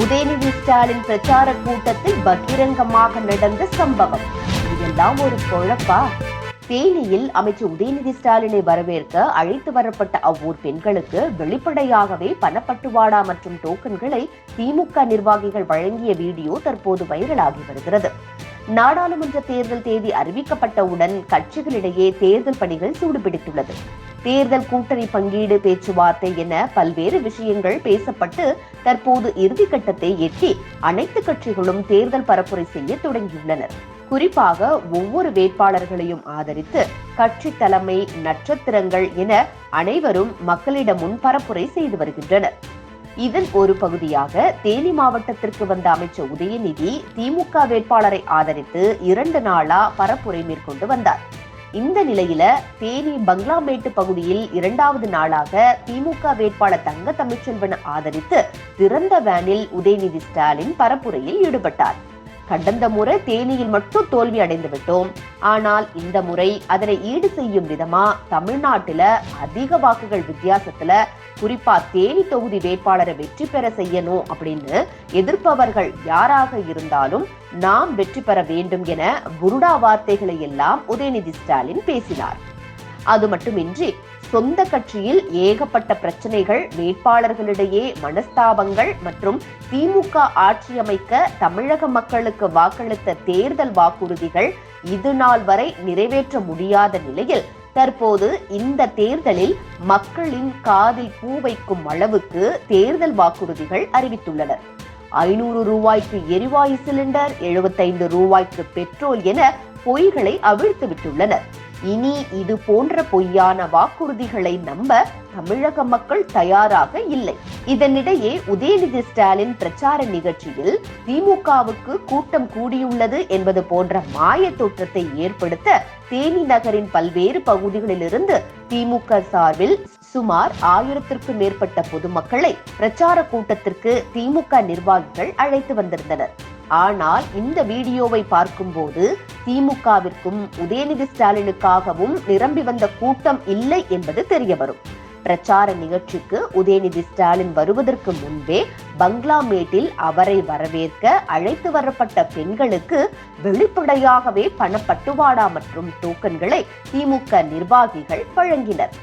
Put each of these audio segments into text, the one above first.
உதயநிதி ஸ்டாலின் பிரச்சார கூட்டத்தில் பகிரங்கமாக நடந்த சம்பவம். இதெல்லாம் ஒரு குழப்பா? தேனியில் அமைச்சர் உதயநிதி ஸ்டாலினை வரவேற்க அழைத்து வரப்பட்ட அவ்வூர் பெண்களுக்கு வெளிப்படையாகவே பணப்பட்டுவாடா மற்றும் டோக்கன்களை திமுக நிர்வாகிகள் வழங்கிய வீடியோ தற்போது வைரலாகி வருகிறது. நாடாளுமன்ற தேர்தல் தேதி அறிவிக்கப்பட்டவுடன் கட்சிகளிடையே தேர்தல் பணிகள் சூடுபிடித்துள்ளது. தேர்தல் கூட்டணி பங்கீடு பேச்சுவார்த்தை என பல்வேறு விஷயங்கள் பேசப்பட்டு தற்போது இறுதிக்கட்டத்தை எட்டி அனைத்து கட்சிகளும் தேர்தல் பரப்புரை செய்ய தொடங்கியுள்ளனர். குறிப்பாக ஒவ்வொரு வேட்பாளர்களையும் ஆதரித்து கட்சி தலைமை நட்சத்திரங்கள் என அனைவரும் மக்களிடம் முன் பரப்புரை செய்து வருகின்றனர். இதன் ஒரு பகுதியாக தேனி மாவட்டத்திற்கு வந்த அமைச்சர் உதயநிதி திமுக வேட்பாளரை ஆதரித்து இரண்டு நாளா பரப்புரை மேற்கொண்டு வந்தார். இந்த நிலையில தேனி பங்களாமேட்டு பகுதியில் இரண்டாவது நாளாக திமுக வேட்பாளர் தங்க தமிழ்ச்செல்வன் ஆதரித்து திறந்த வேனில் உதயநிதி ஸ்டாலின் பரப்புரையில் ஈடுபட்டார். கடந்த முறை தேனியில் மட்டும் தோல்வி அடைந்து விட்டோம். ஆனால் இந்த முறை அதனை ஈடு செய்யும் விதமா தமிழ்நாட்டுல அதிக வாக்குகள் வித்தியாசத்துல குறிப்பா தேனி தொகுதி வேட்பாளரை வெற்றி பெற செய்யணும் அப்படின்னு எதிர்ப்பவர்கள் யாராக இருந்தாலும் நாம் வெற்றி பெற வேண்டும் என புருடா வார்த்தைகளை எல்லாம் உதயநிதி ஸ்டாலின் பேசினார். அது மட்டுமின்றி சொந்த கட்சியில் ஏகப்பட்ட பிரச்சனைகள் வேட்பாளர்களிடையே மனஸ்தாபங்கள் மற்றும் திமுக ஆட்சி அமைக்க தமிழக மக்களுக்கு வாக்களித்த தேர்தல் வாக்குறுதிகள் இது நாள் வரை நிறைவேற்ற முடியாத நிலையில் தற்போது இந்த தேர்தலில் மக்களின் காதில் பூ வைக்கும் அளவுக்கு தேர்தல் வாக்குறுதிகள் அறிவித்துள்ளனர். ஐநூறு ரூபாய்க்கு எரிவாயு சிலிண்டர் எழுபத்தைந்து ரூபாய்க்கு பெட்ரோல் என பொய்களை அவிழ்த்து விட்டுள்ளனர். இனி இது போன்ற பொய்யான வாக்குறுதிகளை நம்ப தமிழக மக்கள் தயாராக இல்லை. இதனிடையே உதயநிதி ஸ்டாலின் பிரச்சார நிகழ்ச்சியில் திமுகவுக்கு கூட்டம் கூடியுள்ளது என்பது போன்ற மாய தோற்றத்தை ஏற்படுத்த தேனி நகரின் பல்வேறு பகுதிகளிலிருந்து திமுக சார்பில் சுமார் ஆயிரத்திற்கும் மேற்பட்ட பொதுமக்களை பிரச்சார கூட்டத்திற்கு திமுக நிர்வாகிகள் அழைத்து வந்திருந்தனர். ஆனால் இந்த வீடியோவை பார்க்கும்போது திமுகவிற்கும் உதயநிதி ஸ்டாலினுக்காகவும் நிரம்பி வந்த கூட்டம் இல்லை என்பது தெரிய வரும் பிரச்சார நிகழ்ச்சிக்கு உதயநிதி ஸ்டாலின் வருவதற்கு முன்பே பங்களாமேட்டில் அவரை வரவேற்க அழைத்து வரப்பட்ட பெண்களுக்கு வெளிப்படையாகவே பணப்பட்டுவாடா மற்றும் டோக்கன்களை திமுக நிர்வாகிகள் வழங்கினர்.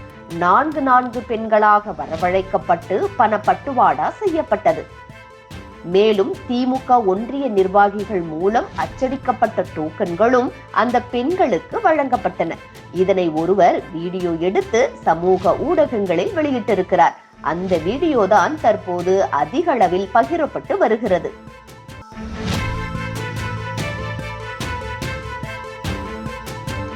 நான்கு நான்கு பெண்களாக வரவழைக்கப்பட்டு பணப்பட்டுவாடா செய்யப்பட்டது. மேலும் திமுக ஒன்றிய நிர்வாகிகள் மூலம் அச்சடிக்கப்பட்ட டோக்கன்களும் அந்த பெண்களுக்கு வழங்கப்பட்டன. இதனை ஒருவர் வீடியோ எடுத்து சமூக ஊடகங்களில் வெளியிட்டிருக்கிறார். அந்த வீடியோ தான் தற்போது அதிக அளவில் பகிரப்பட்டு வருகிறது.